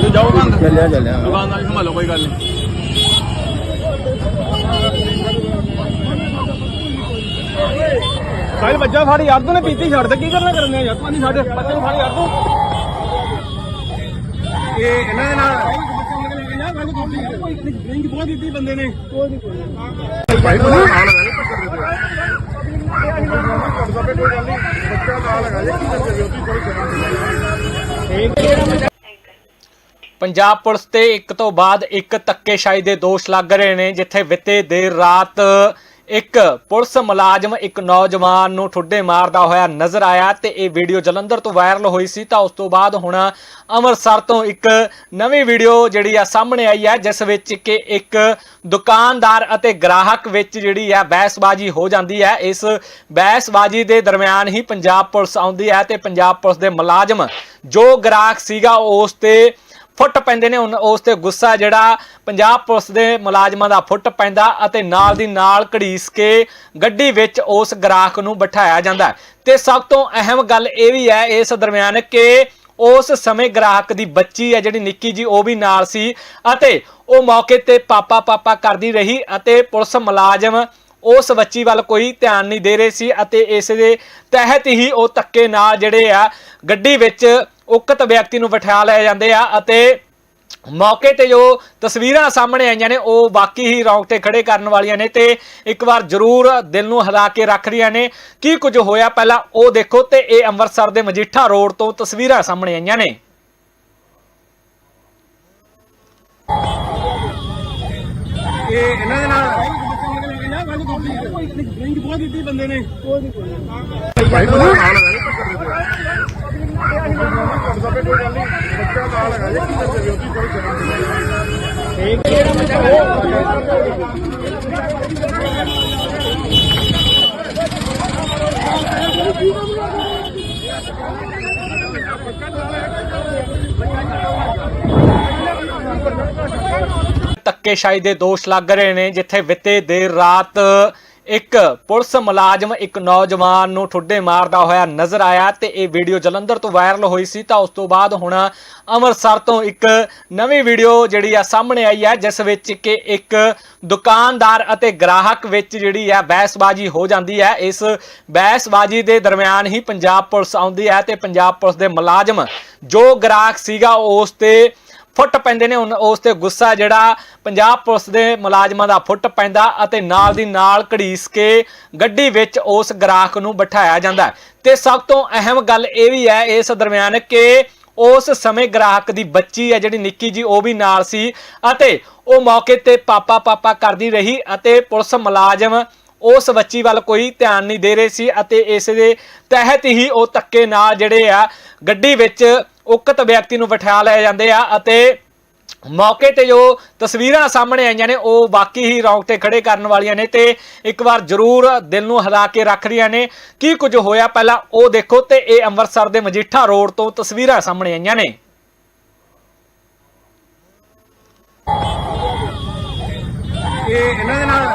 ਨਾਲ ਕੋਈ ਨਹੀਂ ਬੱਚਾ ਨਾਲ ਤੁਸੀਂ ਕੋਈ ਨਹੀਂ ਜਾਓ ਬੰਦ। ਚੱਲਿਆ ਚੱਲਿਆ। ਦੁਕਾਨਦਾਰ ਨੂੰ ਸੰਭਾਲੋ ਕੋਈ ਗੱਲ ਨਹੀਂ। ਸਾਹਿਲ ਬੱਜਾ ਫੜ ਯਾਰ ਤੂੰ ਨੇ ਪੀਤੀ ਛੱਡ ਦੇ ਕੀ ਕਰਨਾ ਕਰਨੇ ਯਾਰ? ਤੂੰ ਨਹੀਂ ਛੱਡ ਬੱਚੇ ਨੂੰ ਫੜ ਯਾਰ ਤੂੰ ਇਹ ਇਹਨਾਂ ਦੇ ਨਾਲ ਬਹੁਤ ਦਿੱਤੀ ਬੰਦੇ ਨੇ ਭਾਈ ਬੰਦਾ ਨਾਲ ਹੈਗਾ ਜੀ ਕਰਦਾ ਪਏ ਕੋਈ ਗੱਲ ਨਹੀਂ। ਬੱਚਾ ਨਾਲ ਹੈਗਾ ਜੀ ਕੀ ਹੋ ਤੁਸੀਂ ਕੋਈ ਸ਼ਰਮ ਨਹੀਂ ਪੰਜਾਬ ਪੁਲਿਸ ਤੇ ਇੱਕ ਤੋਂ ਬਾਅਦ ਇੱਕ ਧੱਕੇਸ਼ਾਹੀ ਦੇ ਦੋਸ਼ ਲੱਗ ਰਹੇ ਨੇ, ਜਿੱਥੇ ਬਿੱਤੇ ਦੇਰ ਰਾਤ ਇੱਕ ਪੁਲਿਸ ਮੁਲਾਜ਼ਮ ਇੱਕ ਨੌਜਵਾਨ ਨੂੰ ਠੁੱਡੇ ਮਾਰਦਾ ਹੋਇਆ ਨਜ਼ਰ ਆਇਆ ਤੇ ਇਹ ਵੀਡੀਓ ਜਲੰਧਰ ਤੋਂ ਵਾਇਰਲ ਹੋਈ ਸੀ। ਤਾਂ ਉਸ ਤੋਂ ਬਾਅਦ ਹੁਣ ਅੰਮ੍ਰਿਤਸਰ ਤੋਂ ਇੱਕ ਨਵੀਂ ਵੀਡੀਓ ਜਿਹੜੀ ਆ ਸਾਹਮਣੇ ਆਈ ਹੈ, ਜਿਸ ਵਿੱਚ ਕਿ ਇੱਕ ਦੁਕਾਨਦਾਰ ਅਤੇ ਗ੍ਰਾਹਕ ਵਿੱਚ ਜਿਹੜੀ ਆ ਬਹਿਸਬਾਜ਼ੀ ਹੋ ਜਾਂਦੀ ਹੈ। ਇਸ ਬਹਿਸਬਾਜ਼ੀ ਦੇ ਦਰਮਿਆਨ ਹੀ ਪੰਜਾਬ ਪੁਲਿਸ ਆਉਂਦੀ ਹੈ ਤੇ ਪੰਜਾਬ ਪੁਲਿਸ ਦੇ ਮੁਲਾਜ਼ਮ ਜੋ ਗ੍ਰਾਹਕ ਸੀਗਾ, ਉਸ ਤੇ ਫੁੱਟ ਪੈਂਦੇ ਨੇ ਹੁਣ ਉਸ ਤੇ ਗੁੱਸਾ ਜਿਹੜਾ ਪੰਜਾਬ ਪੁਲਿਸ ਦੇ ਮੁਲਾਜ਼ਮਾਂ ਦਾ ਫੁੱਟ ਪੈਂਦਾ ਅਤੇ ਨਾਲ ਦੀ ਨਾਲ ਘੜੀਸ ਕੇ ਗੱਡੀ ਵਿੱਚ ਉਸ ਗ੍ਰਾਹਕ ਨੂੰ ਬਿਠਾਇਆ ਜਾਂਦਾ ਹੈ। ਤੇ ਸਭ ਤੋਂ ਅਹਿਮ ਗੱਲ ਇਹ ਵੀ ਹੈ ਇਸ ਦਰਮਿਆਨ ਕਿ ਉਸ ਸਮੇਂ ਗ੍ਰਾਹਕ ਦੀ ਬੱਚੀ ਹੈ ਜਿਹੜੀ ਨਿੱਕੀ ਜੀ, ਉਹ ਵੀ ਨਾਲ ਸੀ ਅਤੇ ਉਹ ਮੌਕੇ ਤੇ ਪਾਪਾ ਪਾਪਾ ਕਰਦੀ ਰਹੀ ਅਤੇ ਪੁਲਿਸ ਮੁਲਾਜ਼ਮ ਉਸ ਬੱਚੀ ਵੱਲ ਕੋਈ ਧਿਆਨ ਨਹੀਂ ਦੇ ਰਹੇ ਸੀ ਅਤੇ ਇਸ ਦੇ ਤਹਿਤ ਹੀ ਉਹ ਧੱਕੇ ਨਾਲ ਜਿਹੜੇ ਆ ਗੱਡੀ ਵਿੱਚ ਉਕਤ ਵਿਅਕਤੀ ਨੂੰ ਬਿਠਾ ਲਏ ਜਾਂਦੇ ਆ ਅਤੇ ਮੌਕੇ ਤੇ ਜੋ ਤਸਵੀਰਾਂ ਸਾਹਮਣੇ ਆਈਆਂ ਨੇ ਉਹ ਬਾਕੀ ਹੀ ਰੌਂਗਟੇ ਖੜੇ ਕਰਨ ਵਾਲੀਆਂ ਨੇ ਤੇ ਇੱਕ ਵਾਰ ਜ਼ਰੂਰ ਦਿਲ ਨੂੰ ਹਿਲਾ ਕੇ ਰੱਖ ਰਹੀਆਂ ਨੇ। ਕੀ ਕੁਝ ਹੋਇਆ? ਪਹਿਲਾਂ ਉਹ ਦੇਖੋ ਤੇ ਇਹ ਅੰਮ੍ਰਿਤਸਰ ਦੇ ਮਜੀਠਾ ਰੋਡ ਤੋਂ ਤਸਵੀਰਾਂ ਸਾਹਮਣੇ ਆਈਆਂ ਨੇ। ਇਹ ਇਹਨਾਂ ਦੇ ਨਾਲ ਬਹੁਤ ਦਿੱਤੀ ਬੰਦੇ ਨੇ। ਭਾਈ ਬੰਦਾ ਨਾਲ ਹੈਗਾ ਜੀ ਪਕੜ ਦੇ ਕਰਦਾ ਪਏ ਕੋਈ ਨਹੀਂ ਧੱਕੇਸ਼ਾਹੀ ਦੇ ਦੋਸ਼ ਲੱਗ ਰਹੇ ਨੇ ਜਿੱਥੇ ਵਿੱਤੇ ਦੇਰ ਰਾਤ ਇੱਕ ਪੁਲਿਸ ਮੁਲਾਜ਼ਮ ਇੱਕ ਨੌਜਵਾਨ ਨੂੰ ਠੁੱਡੇ ਮਾਰਦਾ ਹੋਇਆ ਨਜ਼ਰ ਆਇਆ ਤੇ ਇਹ ਵੀਡੀਓ ਜਲੰਧਰ ਤੋਂ ਵਾਇਰਲ ਹੋਈ ਸੀ ਤਾਂ ਉਸ ਤੋਂ ਬਾਅਦ ਹੁਣ ਅੰਮ੍ਰਿਤਸਰ ਤੋਂ ਇੱਕ ਨਵੀਂ ਵੀਡੀਓ ਜਿਹੜੀ ਆ ਸਾਹਮਣੇ ਆਈ ਹੈ, ਜਿਸ ਵਿੱਚ ਕਿ ਇੱਕ ਦੁਕਾਨਦਾਰ ਅਤੇ ਗ੍ਰਾਹਕ ਵਿੱਚ ਜਿਹੜੀ ਆ ਬਹਿਸਬਾਜ਼ੀ ਹੋ ਜਾਂਦੀ ਹੈ। ਇਸ ਬਹਿਸਬਾਜ਼ੀ ਦੇ ਦਰਮਿਆਨ ਹੀ ਪੰਜਾਬ ਪੁਲਿਸ ਆਉਂਦੀ ਹੈ ਤੇ ਪੰਜਾਬ ਪੁਲਿਸ ਦੇ ਮੁਲਾਜ਼ਮ ਜੋ ਗ੍ਰਾਹਕ ਸੀਗਾ ਉਸ ਤੇ ਫੁੱਟ ਪੈਂਦੇ ਨੇ ਉਨ- ਉਸ ਤੇ ਗੁੱਸਾ ਜਿਹੜਾ ਪੰਜਾਬ ਪੁਲਿਸ ਦੇ ਮੁਲਾਜ਼ਮਾਂ ਦਾ ਫੁੱਟ ਪੈਂਦਾ ਅਤੇ ਨਾਲ ਦੀ ਨਾਲ ਘੜੀਸ ਕੇ ਗੱਡੀ ਵਿੱਚ ਉਸ ਗ੍ਰਾਹਕ ਨੂੰ ਬਿਠਾਇਆ ਜਾਂਦਾ ਹੈ। ਤੇ ਸਭ ਤੋਂ ਅਹਿਮ ਗੱਲ ਇਹ ਵੀ ਹੈ ਇਸ ਦਰਮਿਆਨ ਕਿ ਉਸ ਸਮੇਂ ਗ੍ਰਾਹਕ ਦੀ ਬੱਚੀ ਹੈ ਜਿਹੜੀ ਨਿੱਕੀ ਜੀ, ਉਹ ਵੀ ਨਾਲ ਸੀ ਅਤੇ ਉਹ ਮੌਕੇ ਤੇ ਪਾਪਾ ਪਾਪਾ ਕਰਦੀ ਰਹੀ ਅਤੇ ਪੁਲਿਸ ਮੁਲਾਜ਼ਮ ਉਸ ਬੱਚੀ ਵੱਲ ਕੋਈ ਧਿਆਨ ਨਹੀਂ ਦੇ ਰਹੇ ਸੀ ਅਤੇ ਇਸ ਦੇ ਤਹਿਤ ਹੀ ਉਹ ਧੱਕੇ ਨਾਲ ਜਿਹੜੇ ਆ ਗੱਡੀ ਵਿੱਚ ਉਕਤ ਵਿਅਕਤੀ ਨੂੰ ਬਿਠਾ ਲਏ ਜਾਂਦੇ ਆ ਅਤੇ ਮੌਕੇ ਤੇ ਜੋ ਤਸਵੀਰਾਂ ਸਾਹਮਣੇ ਆਈਆਂ ਨੇ, ਉਹ ਬਾਕੀ ਹੀ ਰੌਂਗਟੇ ਖੜੇ ਕਰਨ ਵਾਲੀਆਂ ਨੇ ਤੇ ਇੱਕ ਵਾਰ ਜ਼ਰੂਰ ਦਿਲ ਨੂੰ ਹਿਲਾ ਕੇ ਰੱਖ ਰਹੀਆਂ ਨੇ। ਕੀ ਕੁਝ ਹੋਇਆ? ਪਹਿਲਾਂ ਉਹ ਦੇਖੋ ਤੇ ਇਹ ਅੰਮ੍ਰਿਤਸਰ ਦੇ ਮਜੀਠਾ ਰੋਡ ਤੋਂ ਤਸਵੀਰਾਂ ਸਾਹਮਣੇ ਆਈਆਂ ਨੇ। ਇਹ ਇਹਨਾਂ ਦੇ ਨਾਲ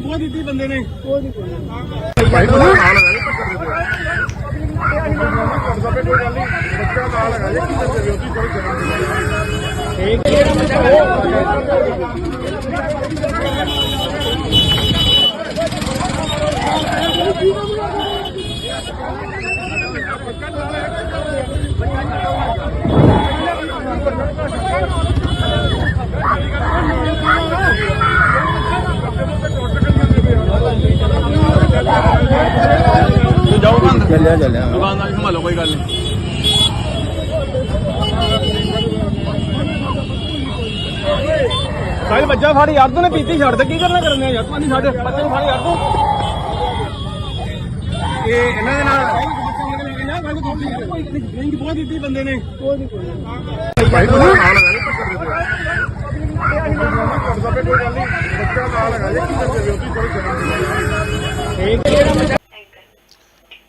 ਬਹੁਤ ਦਿੱਤੀ ਬੰਦੇ ਨੇ ਭਾਈ ਬੰਦਾ ਨਾਲ ਹੈਗਾ ਜੀ ਪਕੜ ਦੇ ਕਰਦਾ ਪਏ ਕੋਈ ਗੱਲ ਨਹੀਂ। ਬੱਚਾ ਨਾਲ ਹੈਗਾ ਜੀ ਕੀ ਕਰਦੇ ਵਿਅਕਤੀ ਕੋਈ ਸ਼ਰਮ ਨਹੀਂ ਤੂੰ ਜਾਓ ਬੰਦ ਚੱਲਿਆ ਚੱਲਿਆ ਦੁਕਾਨਦਾਰ ਸੰਭਾਲੋ ਕੋਈ ਗੱਲ ਨਹੀਂ ਕੱਲ ਬੱਜਾ ਫਾੜੀ ਯਾਰ ਤੂੰ ਨੇ ਪੀਤੀ ਛੱਡ ਦੇ ਕੀ ਕਰਨਾ ਕਰਨੇ ਯਾਰ ਤੂੰ ਨਹੀਂ ਛੱਡ ਬੱਚੇ ਨੂੰ ਫਾੜੀ ਯਾਰ ਤੂੰ ਇਹ ਇਹਨਾਂ ਦੇ ਨਾਲ ਬਹੁਤ ਦਿੱਤੀ ਬੰਦੇ ਨੇ ਭਾਈ ਬੰਦਾ ਨਾਲ ਹੈਗਾ ਜੀ ਪਕੜ ਦੇ ਕਰਦਾ ਪਏ ਕੋਈ ਗੱਲ ਨਹੀਂ ਬੱਚਾ ਨਾਲ ਹੈਗਾ ਜੀ ਕੀ ਕਰਦੇ ਵਿਅਕਤੀ ਕੋਈ ਸ਼ਰਮ ਨਹੀਂ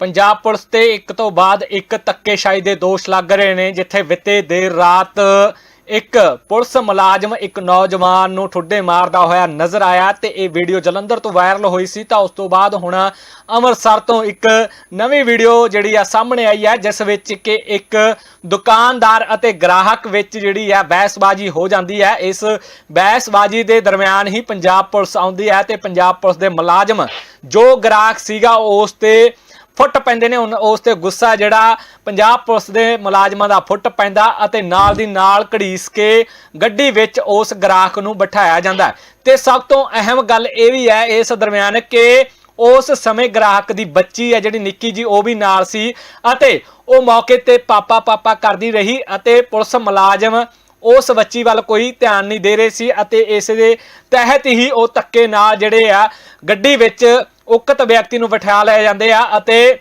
ਪੰਜਾਬ ਪੁਲਿਸ ਤੇ ਇੱਕ ਤੋਂ ਬਾਅਦ ਇੱਕ ਧੱਕੇਸ਼ਾਹੀ ਦੇ ਦੋਸ਼ ਲੱਗ ਰਹੇ ਨੇ, ਜਿੱਥੇ ਬਿੱਤੇ ਦੇਰ ਰਾਤ ਇੱਕ ਪੁਲਿਸ ਮੁਲਾਜ਼ਮ ਇੱਕ ਨੌਜਵਾਨ ਨੂੰ ਠੁੱਡੇ ਮਾਰਦਾ ਹੋਇਆ ਨਜ਼ਰ ਆਇਆ ਤੇ ਇਹ ਵੀਡੀਓ ਜਲੰਧਰ ਤੋਂ ਵਾਇਰਲ ਹੋਈ ਸੀ। ਤਾਂ ਉਸ ਤੋਂ ਬਾਅਦ ਹੁਣ ਅੰਮ੍ਰਿਤਸਰ ਤੋਂ ਇੱਕ ਨਵੀਂ ਵੀਡੀਓ ਜਿਹੜੀ ਆ ਸਾਹਮਣੇ ਆਈ ਹੈ ਜਿਸ ਵਿੱਚ ਕਿ ਇੱਕ ਦੁਕਾਨਦਾਰ ਅਤੇ ਗ੍ਰਾਹਕ ਵਿੱਚ ਜਿਹੜੀ ਆ ਬਹਿਸਬਾਜ਼ੀ ਹੋ ਜਾਂਦੀ ਹੈ ਇਸ ਬਹਿਸਬਾਜ਼ੀ ਦੇ ਦਰਮਿਆਨ ਹੀ ਪੰਜਾਬ ਪੁਲਿਸ ਆਉਂਦੀ ਹੈ ਤੇ ਪੰਜਾਬ ਪੁਲਿਸ ਦੇ ਮੁਲਾਜ਼ਮ ਜੋ ਗ੍ਰਾਹਕ ਸੀਗਾ, ਉਸ ਤੇ ਫੁੱਟ ਪੈਂਦੇ ਨੇ ਉਨ- ਉਸ ਤੇ ਗੁੱਸਾ ਜਿਹੜਾ ਪੰਜਾਬ ਪੁਲਿਸ ਦੇ ਮੁਲਾਜ਼ਮਾਂ ਦਾ ਫੁੱਟ ਪੈਂਦਾ ਅਤੇ ਨਾਲ ਦੀ ਨਾਲ ਘੜੀਸ ਕੇ ਗੱਡੀ ਵਿੱਚ ਉਸ ਗ੍ਰਾਹਕ ਨੂੰ ਬਿਠਾਇਆ ਜਾਂਦਾ ਹੈ। ਤੇ ਸਭ ਤੋਂ ਅਹਿਮ ਗੱਲ ਇਹ ਵੀ ਹੈ, ਇਸ ਦਰਮਿਆਨ ਕਿ ਉਸ ਸਮੇਂ ਗ੍ਰਾਹਕ ਦੀ ਬੱਚੀ ਹੈ ਜਿਹੜੀ ਨਿੱਕੀ ਜੀ, ਉਹ ਵੀ ਨਾਲ ਸੀ ਅਤੇ ਉਹ ਮੌਕੇ ਤੇ ਪਾਪਾ ਪਾਪਾ ਕਰਦੀ ਰਹੀ ਅਤੇ ਪੁਲਿਸ ਮੁਲਾਜ਼ਮ ਉਸ ਬੱਚੀ ਵੱਲ ਕੋਈ ਧਿਆਨ ਨਹੀਂ ਦੇ ਰਹੇ ਸੀ ਅਤੇ ਇਸ ਦੇ ਤਹਿਤ ਹੀ ਉਹ ਧੱਕੇ ਨਾਲ ਜਿਹੜੇ ਆ ਗੱਡੀ ਵਿੱਚ ਉਕਤ ਵਿਅਕਤੀ ਨੂੰ ਬਿਠਾ ਲਏ ਜਾਂਦੇ ਆ ਅਤੇ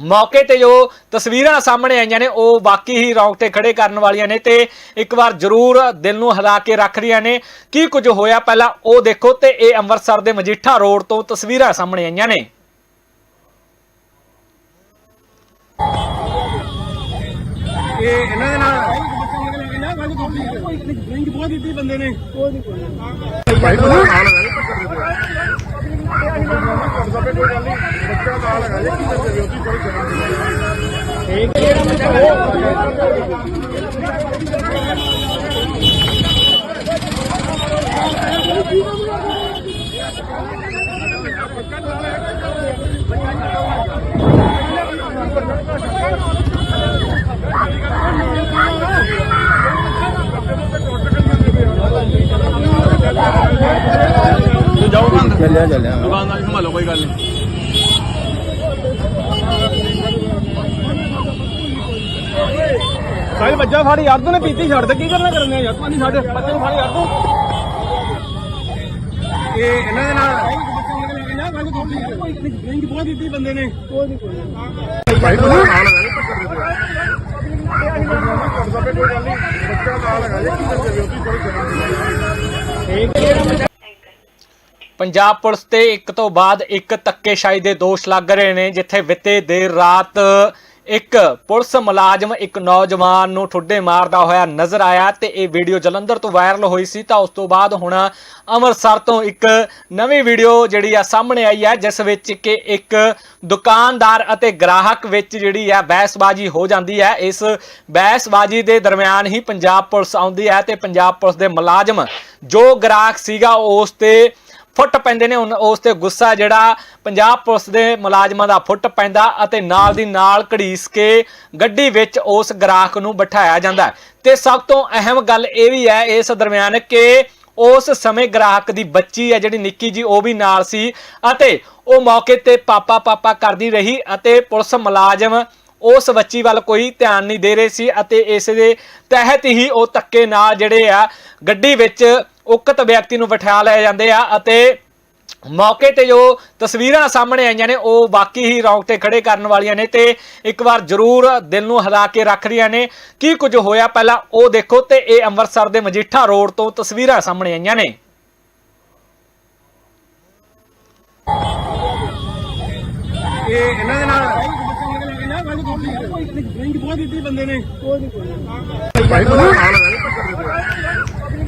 ਮੌਕੇ ਤੇ ਜੋ ਤਸਵੀਰਾਂ ਸਾਹਮਣੇ ਆਈਆਂ ਨੇ ਉਹ ਬਾਕੀ ਹੀ ਰੌਂਗਟੇ ਖੜੇ ਕਰਨ ਵਾਲੀਆਂ ਨੇ ਤੇ ਇੱਕ ਵਾਰ ਜ਼ਰੂਰ ਦਿਲ ਨੂੰ ਹਿਲਾ ਕੇ ਰੱਖ ਰਹੀਆਂ ਨੇ ਕੀ ਕੁਝ ਹੋਇਆ ਪਹਿਲਾਂ ਉਹ ਦੇਖੋ ਤੇ ਇਹ ਅੰਮ੍ਰਿਤਸਰ ਦੇ ਮਜੀਠਾ ਰੋਡ ਤੋਂ ਤਸਵੀਰਾਂ ਸਾਹਮਣੇ ਆਈਆਂ ਨੇ ਇਹ ਇਹਨਾਂ ਦੇ ਨਾਲ ਬਹੁਤ ਦਿੱਤੀ ਬੰਦੇ ਨੇ ਭਾਈ ਬੰਦਾ ਨਾਲ ਹੈਗਾ ਜੀ ਪਕੜ ਦੇ ਕਰਦਾ ਪਏ ਕੋਈ ਗੱਲ ਨਹੀਂ ਬੱਚਾ ਨਾਲ ਹੈਗਾ ਜੀ ਕੀ ਕਰਦੇ ਵਿਅਕਤੀ ਕੋਈ ਸ਼ਰਮ ਨਹੀਂ ਚੱਲਿਆ ਚੱਲਿਆ ਦੁਕਾਨਦਾਰ ਵੀ ਸੰਭਾਲੋ ਕੋਈ ਗੱਲ ਨਹੀਂ ਸਾਹਿਲ ਬੱਜਾ ਫਾੜੀ ਯਾਰ ਤੂੰ ਨੇ ਪੀਤੀ ਛੱਡ ਦੇ ਕੀ ਕਰਨਾ ਕਰਨੇ ਯਾਰ ਤੂੰ ਨਹੀਂ ਸਾਡੇ ਬੱਚੇ ਨੂੰ ਫਾੜੀ ਯਾਰ ਤੂੰ ਇਹ ਇਹਨਾਂ ਦੇ ਨਾਲ ਡਰਿੰਕ ਬਹੁਤ ਦਿੱਤੀ ਬੰਦੇ ਨੇ ਭਾਈ ਤੂੰ ਨਾਲ ਹੈਗਾ ਜੀ ਕਰਦਾ ਪਏ ਕੋਈ ਗੱਲ ਨਹੀਂ ਬੱਚਾ ਨਾਲ ਹੈਗਾ ਜੀ ਕੀ ਕਰਦੇ ਹੋ ਤੁਸੀਂ ਥੋੜੀ ਸ਼ਰਮ ਪੰਜਾਬ ਪੁਲਿਸ ਤੇ ਇੱਕ ਤੋਂ ਬਾਅਦ ਇੱਕ ਧੱਕੇਸ਼ਾਹੀ ਦੇ ਦੋਸ਼ ਲੱਗ ਰਹੇ ਨੇ, ਜਿੱਥੇ ਬਿੱਤੇ ਦੇਰ ਰਾਤ ਇੱਕ ਪੁਲਿਸ ਮੁਲਾਜ਼ਮ ਇੱਕ ਨੌਜਵਾਨ ਨੂੰ ਠੁੱਡੇ ਮਾਰਦਾ ਹੋਇਆ ਨਜ਼ਰ ਆਇਆ ਤੇ ਇਹ ਵੀਡੀਓ ਜਲੰਧਰ ਤੋਂ ਵਾਇਰਲ ਹੋਈ ਸੀ। ਤਾਂ ਉਸ ਤੋਂ ਬਾਅਦ ਹੁਣ ਅੰਮ੍ਰਿਤਸਰ ਤੋਂ ਇੱਕ ਨਵੀਂ ਵੀਡੀਓ ਜਿਹੜੀ ਆ ਸਾਹਮਣੇ ਆਈ ਹੈ, ਜਿਸ ਵਿੱਚ ਕਿ ਇੱਕ ਦੁਕਾਨਦਾਰ ਅਤੇ ਗ੍ਰਾਹਕ ਵਿੱਚ ਜਿਹੜੀ ਆ ਬਹਿਸਬਾਜ਼ੀ ਹੋ ਜਾਂਦੀ ਹੈ। ਇਸ ਬਹਿਸਬਾਜ਼ੀ ਦੇ ਦਰਮਿਆਨ ਹੀ ਪੰਜਾਬ ਪੁਲਿਸ ਆਉਂਦੀ ਹੈ ਤੇ ਪੰਜਾਬ ਪੁਲਿਸ ਦੇ ਮੁਲਾਜ਼ਮ ਜੋ ਗ੍ਰਾਹਕ ਸੀਗਾ, ਉਸ ਤੇ ਫੁੱਟ ਪੈਂਦੇ ਨੇ ਉਨ- ਉਸ ਤੇ ਗੁੱਸਾ ਜਿਹੜਾ ਪੰਜਾਬ ਪੁਲਿਸ ਦੇ ਮੁਲਾਜ਼ਮਾਂ ਦਾ ਫੁੱਟ ਪੈਂਦਾ ਅਤੇ ਨਾਲ ਦੀ ਨਾਲ ਘੜੀਸ ਕੇ ਗੱਡੀ ਵਿੱਚ ਉਸ ਗ੍ਰਾਹਕ ਨੂੰ ਬਿਠਾਇਆ ਜਾਂਦਾ ਹੈ। ਤੇ ਸਭ ਤੋਂ ਅਹਿਮ ਗੱਲ ਇਹ ਵੀ ਹੈ, ਇਸ ਦਰਮਿਆਨ ਕਿ ਉਸ ਸਮੇਂ ਗ੍ਰਾਹਕ ਦੀ ਬੱਚੀ ਹੈ, ਜਿਹੜੀ ਨਿੱਕੀ ਜੀ, ਉਹ ਵੀ ਨਾਲ ਸੀ ਅਤੇ ਉਹ ਮੌਕੇ ਤੇ ਪਾਪਾ ਪਾਪਾ ਕਰਦੀ ਰਹੀ ਅਤੇ ਪੁਲਿਸ ਮੁਲਾਜ਼ਮ ਉਸ ਬੱਚੀ ਵੱਲ ਕੋਈ ਧਿਆਨ ਨਹੀਂ ਦੇ ਰਹੇ ਸੀ ਅਤੇ ਇਸ ਦੇ ਤਹਿਤ ਹੀ ਉਹ ਧੱਕੇ ਨਾਲ ਜਿਹੜੇ ਆ ਗੱਡੀ ਵਿੱਚ ਉਕਤ ਵਿਅਕਤੀ ਨੂੰ ਬਿਠਾ ਲਏ ਜਾਂਦੇ ਆ ਅਤੇ ਮੌਕੇ ਤੇ ਜੋ ਤਸਵੀਰਾਂ ਸਾਹਮਣੇ ਆਈਆਂ ਨੇ ਉਹ ਵਾਕਈ ਹੀ ਰੌਂਗਟੇ ਖੜੇ ਕਰਨ ਵਾਲੀਆਂ ਨੇ ਤੇ ਇੱਕ ਵਾਰ ਜ਼ਰੂਰ ਦਿਲ ਨੂੰ ਹਿਲਾ ਕੇ ਰੱਖ ਰਹੀਆਂ ਨੇ। ਕੀ ਕੁਝ ਹੋਇਆ ਪਹਿਲਾਂ? ਉਹ ਦੇਖੋ ਤੇ ਇਹ ਅੰਮ੍ਰਿਤਸਰ ਦੇ ਮਜੀਠਾ ਰੋਡ ਤੋਂ ਤਸਵੀਰਾਂ ਸਾਹਮਣੇ ਆਈਆਂ ਨੇ। ਇਹ ਇਹਨਾਂ ਦੇ ਨਾਲ ਬਹੁਤ ਦਿੱਤੀ ਬੰਦੇ ਨੇ। ਕੋਈ ਨਹੀਂ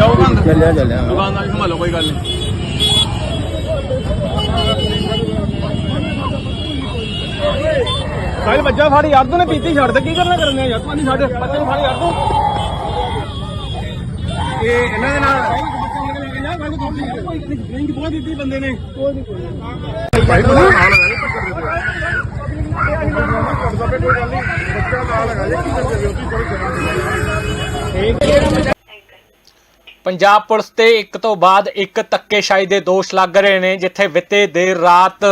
ਹੋ ਤੂੰ ਜਾਓ ਬੰਦ ਚੱਲਿਆ ਚੱਲਿਆ ਦੁਕਾਨਦਾਰ ਵੀ ਸੰਭਾਲੋ ਕੋਈ ਗੱਲ ਨਹੀਂ। ਸਾਹਿਲ ਬੱਜਾ ਫਾੜੀ ਯਾਰ ਤੂੰ ਨੇ ਪੀਤੀ ਛੱਡ ਦੇ ਕੀ ਕਰਨਾ ਕਰਨੇ ਯਾਰ? ਤੂੰ ਨਹੀਂ ਸਾਡੇ ਬੱਚੇ ਨੂੰ ਫਾੜੀ ਯਾਰ ਤੂੰ ਇਹ ਇਹਨਾਂ ਦੇ ਨਾਲ ਬਹੁਤ ਦਿੱਤੀ ਬੰਦੇ ਨੇ ਭਾਈ ਤੂੰ ਨਾਲ ਹੈਗਾ ਜੀ ਕਰਦਾ ਪਏ ਕੋਈ ਗੱਲ ਨਹੀਂ। ਬੱਚਾ ਨਾਲ ਹੈਗਾ ਜੀ ਕੀ ਕਰਦੇ ਹੋ ਤੁਸੀਂ ਥੋੜੀ ਪੰਜਾਬ ਪੁਲਿਸ ਤੇ ਇੱਕ ਤੋਂ ਬਾਅਦ ਇੱਕ ਧੱਕੇਸ਼ਾਹੀ ਦੇ ਦੋਸ਼ ਲੱਗ ਰਹੇ ਨੇ, ਜਿੱਥੇ ਬਿੱਤੇ ਦੇਰ ਰਾਤ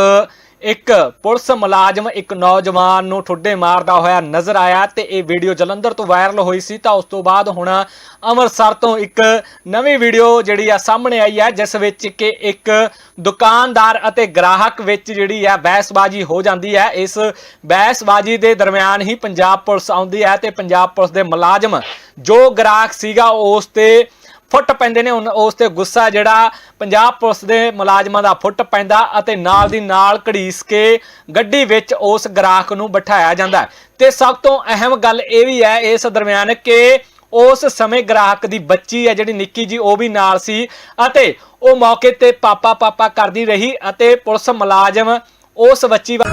ਇੱਕ ਪੁਲਿਸ ਮੁਲਾਜ਼ਮ ਇੱਕ ਨੌਜਵਾਨ ਨੂੰ ਠੁੱਡੇ ਮਾਰਦਾ ਹੋਇਆ ਨਜ਼ਰ ਆਇਆ ਤੇ ਇਹ ਵੀਡੀਓ ਜਲੰਧਰ ਤੋਂ ਵਾਇਰਲ ਹੋਈ ਸੀ। ਤਾਂ ਉਸ ਤੋਂ ਬਾਅਦ ਹੁਣ ਅੰਮ੍ਰਿਤਸਰ ਤੋਂ ਇੱਕ ਨਵੀਂ ਵੀਡੀਓ ਜਿਹੜੀ ਆ ਸਾਹਮਣੇ ਆਈ ਹੈ, ਜਿਸ ਵਿੱਚ ਕਿ ਇੱਕ ਦੁਕਾਨਦਾਰ ਅਤੇ ਗ੍ਰਾਹਕ ਵਿੱਚ ਜਿਹੜੀ ਆ ਬਹਿਸਬਾਜ਼ੀ ਹੋ ਜਾਂਦੀ ਹੈ। ਇਸ ਬਹਿਸਬਾਜ਼ੀ ਦੇ ਦਰਮਿਆਨ ਹੀ ਪੰਜਾਬ ਪੁਲਿਸ ਆਉਂਦੀ ਹੈ ਤੇ ਪੰਜਾਬ ਪੁਲਿਸ ਦੇ ਮੁਲਾਜ਼ਮ ਜੋ ਗ੍ਰਾਹਕ ਸੀਗਾ ਉਸ ਤੇ ਫੁੱਟ ਪੈਂਦੇ ਨੇ, ਉਨ- ਉਸ ਤੇ ਗੁੱਸਾ ਜਿਹੜਾ ਪੰਜਾਬ ਪੁਲਿਸ ਦੇ ਮੁਲਾਜ਼ਮਾਂ ਦਾ ਫੁੱਟ ਪੈਂਦਾ ਅਤੇ ਨਾਲ ਦੀ ਨਾਲ ਘੜੀਸ ਕੇ ਗੱਡੀ ਵਿੱਚ ਉਸ ਗ੍ਰਾਹਕ ਨੂੰ ਬਿਠਾਇਆ ਜਾਂਦਾ ਹੈ। ਤੇ ਸਭ ਤੋਂ ਅਹਿਮ ਗੱਲ ਇਹ ਵੀ ਹੈ, ਇਸ ਦਰਮਿਆਨ ਕਿ ਉਸ ਸਮੇਂ ਗ੍ਰਾਹਕ ਦੀ ਬੱਚੀ ਹੈ, ਜਿਹੜੀ ਨਿੱਕੀ ਜੀ, ਉਹ ਵੀ ਨਾਲ ਸੀ ਅਤੇ ਉਹ ਮੌਕੇ ਤੇ ਪਾਪਾ ਪਾਪਾ ਕਰਦੀ ਰਹੀ ਅਤੇ ਪੁਲਿਸ ਮੁਲਾਜ਼ਮ ਉਸ ਬੱਚੀ ਵੱਲ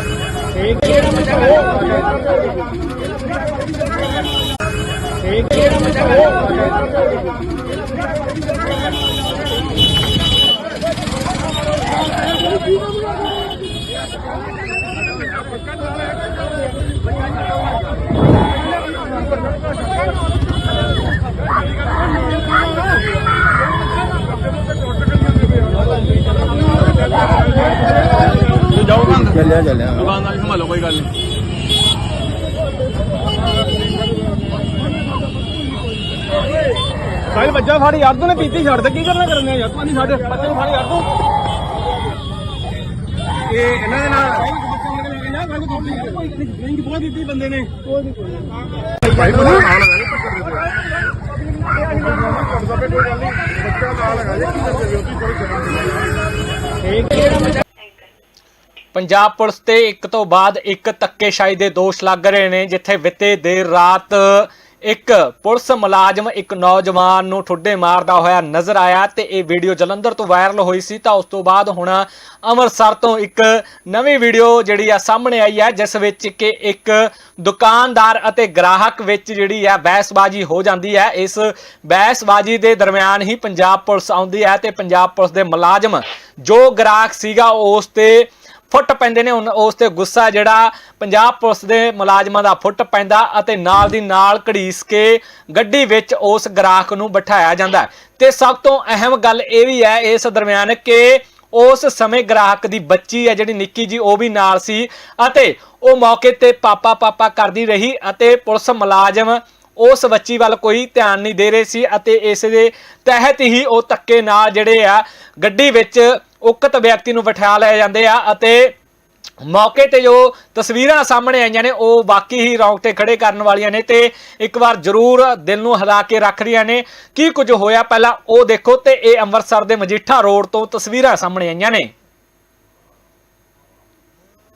ਤੂੰ ਜਾਓ ਬੰਦ ਚੱਲਿਆ ਚੱਲਿਆ ਦੁਕਾਨਦਾਰ ਵੀ ਸੰਭਾਲੋ ਕੋਈ ਗੱਲ ਨਹੀਂ ਸਾਹਿਲ ਬੱਜਾ ਫਾੜੀ ਯਾਰ ਤੂੰ ਨੇ ਪੀਤੀ ਛੱਡ ਦੇ ਕੀ ਕਰਨਾ ਕਰਨੇ ਯਾਰ ਤੂੰ ਸਾਡੇ ਬੱਚੇ ਨੂੰ ਫਾੜੀ ਯਾਰ ਤੂੰ ਇਹ ਇਹਨਾਂ ਦੇ ਨਾਲ ਡਰਿੰਕ ਬਹੁਤ ਦਿੱਤੀ ਬੰਦੇ ਨੇ ਭਾਈ ਤੂੰ ਨਾਲ ਹੈਗਾ ਪੰਜਾਬ ਪੁਲਿਸ ਤੇ ਇੱਕ ਤੋਂ ਬਾਅਦ ਇੱਕ ਧੱਕੇਸ਼ਾਹੀ ਦੇ ਦੋਸ਼ ਲੱਗ ਰਹੇ ਨੇ, ਜਿੱਥੇ ਵਿੱਤੇ ਦੇਰ ਰਾਤ ਇੱਕ ਪੁਲਿਸ ਮੁਲਾਜ਼ਮ ਇੱਕ ਨੌਜਵਾਨ ਨੂੰ ਠੁੱਡੇ ਮਾਰਦਾ ਹੋਇਆ ਨਜ਼ਰ ਆਇਆ ਤੇ ਇਹ ਵੀਡੀਓ ਜਲੰਧਰ ਤੋਂ ਵਾਇਰਲ ਹੋਈ ਸੀ ਤਾਂ ਉਸ ਤੋਂ ਬਾਅਦ ਹੁਣ ਅੰਮ੍ਰਿਤਸਰ ਤੋਂ ਇੱਕ ਨਵੀਂ ਵੀਡੀਓ ਜਿਹੜੀ ਆ ਸਾਹਮਣੇ ਆਈ ਹੈ, ਜਿਸ ਵਿੱਚ ਕਿ ਇੱਕ ਦੁਕਾਨਦਾਰ ਅਤੇ ਗ੍ਰਾਹਕ ਵਿੱਚ ਜਿਹੜੀ ਹੈ ਬਹਿਸਬਾਜ਼ੀ ਹੋ ਜਾਂਦੀ ਹੈ। ਇਸ ਬਹਿਸਬਾਜ਼ੀ ਦੇ ਦਰਮਿਆਨ ਹੀ ਪੰਜਾਬ ਪੁਲਿਸ ਆਉਂਦੀ ਹੈ ਤੇ ਪੰਜਾਬ ਪੁਲਿਸ ਦੇ ਮੁਲਾਜ਼ਮ ਜੋ ਗ੍ਰਾਹਕ ਸੀਗਾ ਉਸ ਤੇ ਫੁੱਟ ਪੈਂਦੇ ਨੇ ਉਨ- ਉਸ ਤੇ ਗੁੱਸਾ ਜਿਹੜਾ ਪੰਜਾਬ ਪੁਲਿਸ ਦੇ ਮੁਲਾਜ਼ਮਾਂ ਦਾ ਫੁੱਟ ਪੈਂਦਾ ਅਤੇ ਨਾਲ ਦੀ ਨਾਲ ਘੜੀਸ ਕੇ ਗੱਡੀ ਵਿੱਚ ਉਸ ਗ੍ਰਾਹਕ ਨੂੰ ਬਿਠਾਇਆ ਜਾਂਦਾ ਹੈ। ਤੇ ਸਭ ਤੋਂ ਅਹਿਮ ਗੱਲ ਇਹ ਵੀ ਹੈ, ਇਸ ਦਰਮਿਆਨ ਕਿ ਉਸ ਸਮੇਂ ਗ੍ਰਾਹਕ ਦੀ ਬੱਚੀ ਹੈ ਜਿਹੜੀ ਨਿੱਕੀ ਜੀ, ਉਹ ਵੀ ਨਾਲ ਸੀ ਅਤੇ ਉਹ ਮੌਕੇ ਤੇ ਪਾਪਾ ਪਾਪਾ ਕਰਦੀ ਰਹੀ ਅਤੇ ਪੁਲਿਸ ਮੁਲਾਜ਼ਮ ਉਸ ਬੱਚੀ ਵੱਲ ਕੋਈ ਧਿਆਨ ਨਹੀਂ ਦੇ ਰਹੇ ਸੀ ਅਤੇ ਇਸ ਦੇ ਤਹਿਤ ਹੀ ਉਹ ਧੱਕੇ ਨਾਲ ਜਿਹੜੇ ਆ ਗੱਡੀ ਵਿੱਚ ਉਕਤ ਵਿਅਕਤੀ ਨੂੰ ਬਿਠਾ ਲਏ ਜਾਂਦੇ ਆ ਅਤੇ ਮੌਕੇ ਤੇ ਜੋ ਤਸਵੀਰਾਂ ਸਾਹਮਣੇ ਆਈਆਂ ਨੇ, ਉਹ ਬਾਕੀ ਹੀ ਰੌਂਗਟੇ ਖੜੇ ਕਰਨ ਵਾਲੀਆਂ ਨੇ ਤੇ ਇੱਕ ਵਾਰ ਜ਼ਰੂਰ ਦਿਲ ਨੂੰ ਹਿਲਾ ਕੇ ਰੱਖ ਰਹੀਆਂ ਨੇ। ਕੀ ਕੁਝ ਹੋਇਆ ਪਹਿਲਾਂ? ਉਹ ਦੇਖੋ ਤੇ ਇਹ ਅੰਮ੍ਰਿਤਸਰ ਦੇ ਮਜੀਠਾ ਰੋਡ ਤੋਂ ਤਸਵੀਰਾਂ ਸਾਹਮਣੇ ਆਈਆਂ ਨੇ।